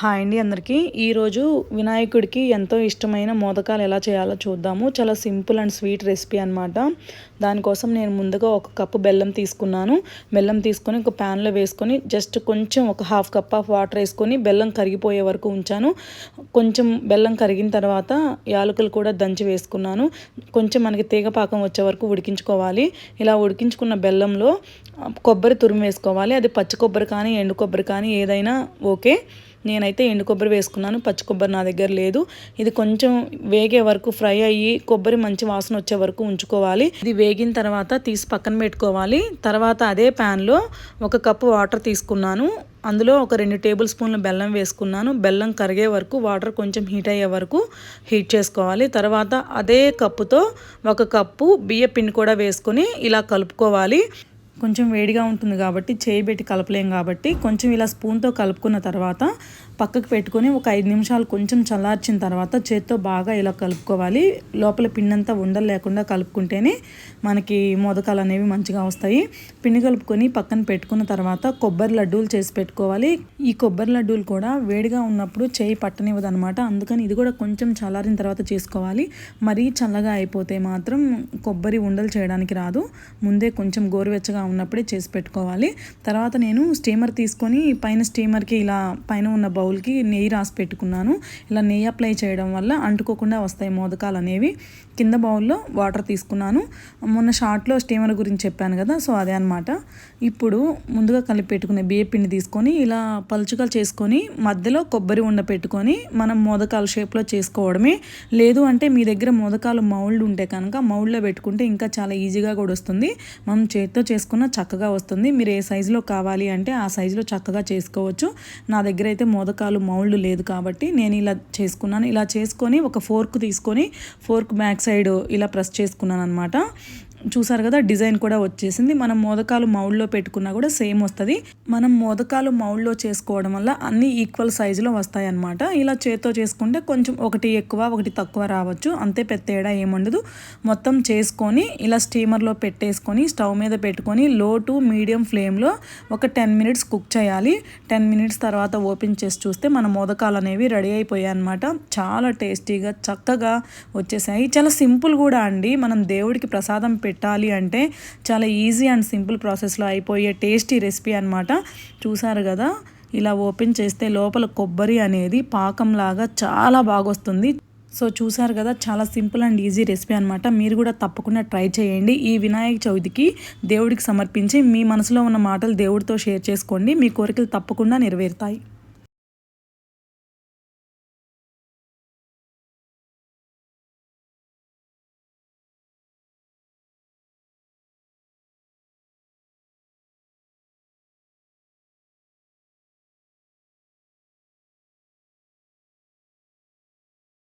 Hi అండి అందరికీ. ఈరోజు వినాయకుడికి ఎంతో ఇష్టమైన మోదకాలు ఎలా చేయాలో చూద్దాము. చాలా సింపుల్ అండ్ స్వీట్ రెసిపీ అనమాట దానికోసం నేను ముందుగా ఒక కప్పు బెల్లం తీసుకున్నాను. బెల్లం తీసుకొని ఒక ప్యాన్లో వేసుకొని జస్ట్ కొంచెం ఒక హాఫ్ కప్ ఆఫ్ వాటర్ వేసుకొని బెల్లం కరిగిపోయే వరకు ఉంచాను. కొంచెం బెల్లం కరిగిన తర్వాత యాలకులు కూడా దంచి వేసుకున్నాను. కొంచెం మనకి తీగపాకం వచ్చే వరకు ఉడికించుకోవాలి. ఇలా ఉడికించుకున్న బెల్లంలో కొబ్బరి తురిమి వేసుకోవాలి. అది పచ్చి కొబ్బరి కానీ ఎండు కొబ్బరి కానీ ఏదైనా ఓకే. నేనైతే ఎండు కొబ్బరి వేసుకున్నాను. పచ్చి కొబ్బరి నా దగ్గర లేదు. ఇది కొంచెం వేగే వరకు ఫ్రై అయ్యి కొబ్బరి మంచి వాసన వచ్చే వరకు ఉంచుకోవాలి. ఇది వేగిన తర్వాత తీసి పక్కన పెట్టుకోవాలి. తర్వాత అదే ప్యాన్లో ఒక కప్పు వాటర్ తీసుకున్నాను. అందులో ఒక రెండు టేబుల్ స్పూన్ల బెల్లం వేసుకున్నాను. బెల్లం కరిగే వరకు వాటర్ కొంచెం హీట్ అయ్యే వరకు హీట్ చేసుకోవాలి. తర్వాత అదే కప్పుతో ఒక కప్పు బియ్య పిండి కూడా వేసుకొని ఇలా కలుపుకోవాలి. కొంచెం వేడిగా ఉంటుంది కాబట్టి చేయి పెట్టి కలపలేం కాబట్టి కొంచెం ఇలా స్పూన్తో కలుపుకున్న తర్వాత పక్కకు పెట్టుకొని ఒక ఐదు నిమిషాలు కొంచెం చల్లార్చిన తర్వాత చేత్తో బాగా ఇలా కలుపుకోవాలి. లోపల పిండంతా ఉండలు లేకుండా కలుపుకుంటేనే మనకి మోదకాలు అనేవి మంచిగా వస్తాయి. పిండి కలుపుకొని పక్కన పెట్టుకున్న తర్వాత కొబ్బరి లడ్డూలు చేసి పెట్టుకోవాలి. ఈ కొబ్బరి లడ్డూలు కూడా వేడిగా ఉన్నప్పుడు చేయి పట్టనివ్వదు అనమాట అందుకని ఇది కూడా కొంచెం చల్లారిన తర్వాత చేసుకోవాలి. మరీ చల్లగా అయిపోతే మాత్రం కొబ్బరి ఉండలు చేయడానికి రాదు. ముందే కొంచెం గోరువెచ్చగా ఉన్నప్పుడే చేసి పెట్టుకోవాలి. తర్వాత నేను స్టీమర్ తీసుకొని పైన స్టీమర్కి ఇలా పైన ఉన్న బౌల్కి నెయ్యి రాసి పెట్టుకున్నాను. ఇలా నెయ్యి అప్లై చేయడం వల్ల అంటుకోకుండా వస్తాయి మోదకాలు అనేవి. కింద బౌల్లో వాటర్ తీసుకున్నాను. మొన్న షార్ట్లో స్టీమర్ గురించి చెప్పాను కదా సో అదే అనమాట ఇప్పుడు ముందుగా కలిపి పెట్టుకునే బియ్య పిండి తీసుకొని ఇలా పలుచుగా చేసుకొని మధ్యలో కొబ్బరి ఉండ పెట్టుకొని మనం మోదకాల షేప్లో చేసుకోవడమే. లేదు అంటే మీ దగ్గర మోదకాలు మౌల్డ్ ఉంటే కనుక మౌల్డ్లో పెట్టుకుంటే ఇంకా చాలా ఈజీగా కూడా వస్తుంది. మనం చేతితో చేసుకున్న చక్కగా వస్తుంది. మీరు ఏ సైజులో కావాలి అంటే ఆ సైజులో చక్కగా చేసుకోవచ్చు. నా దగ్గర అయితే మోదకాలు మౌల్డ్ లేదు కాబట్టి నేను ఇలా చేసుకున్నాను. ఇలా చేసుకొని ఒక ఫోర్క్ తీసుకొని ఫోర్క్ బ్యాక్ సైడ్ ఇలా ప్రెస్ చేసుకున్నాను అనమాట చూసారు కదా డిజైన్ కూడా వచ్చేసింది. మనం మోదకాలు మౌల్లో పెట్టుకున్నా కూడా సేమ్ వస్తుంది. మనం మోదకాలు మౌల్లో చేసుకోవడం వల్ల అన్ని ఈక్వల్ సైజులో వస్తాయి అన్నమాట ఇలా చేత్తో చేసుకుంటే కొంచెం ఒకటి ఎక్కువ ఒకటి తక్కువ రావచ్చు. అంతే పెద్ద తేడా ఏముండదు మొత్తం చేసుకొని ఇలా స్టీమర్లో పెట్టేసుకొని స్టవ్ మీద పెట్టుకొని లో టు మీడియం ఫ్లేమ్లో ఒక టెన్ మినిట్స్ కుక్ చేయాలి. టెన్ మినిట్స్ తర్వాత ఓపెన్ చేసి చూస్తే మన మోదకాలు అనేవి రెడీ అయిపోయాయి అనమాట చాలా టేస్టీగా చక్కగా వచ్చేసాయి. చాలా సింపుల్ కూడా అండి. మనం దేవుడికి ప్రసాదం పెట్టాలి అంటే చాలా ఈజీ అండ్ సింపుల్ ప్రాసెస్లో అయిపోయే టేస్టీ రెసిపీ అనమాట చూసారు కదా? ఇలా ఓపెన్ చేస్తే లోపల కొబ్బరి అనేది పాకంలాగా చాలా బాగొస్తుంది. సో చూసారు కదా? చాలా సింపుల్ అండ్ ఈజీ రెసిపీ అనమాట మీరు కూడా తప్పకుండా ట్రై చేయండి. ఈ వినాయక చవితికి దేవుడికి సమర్పించి మీ మనసులో ఉన్న మాటలు దేవుడితో షేర్ చేసుకోండి. మీ కోరికలు తప్పకుండా నెరవేరుతాయి.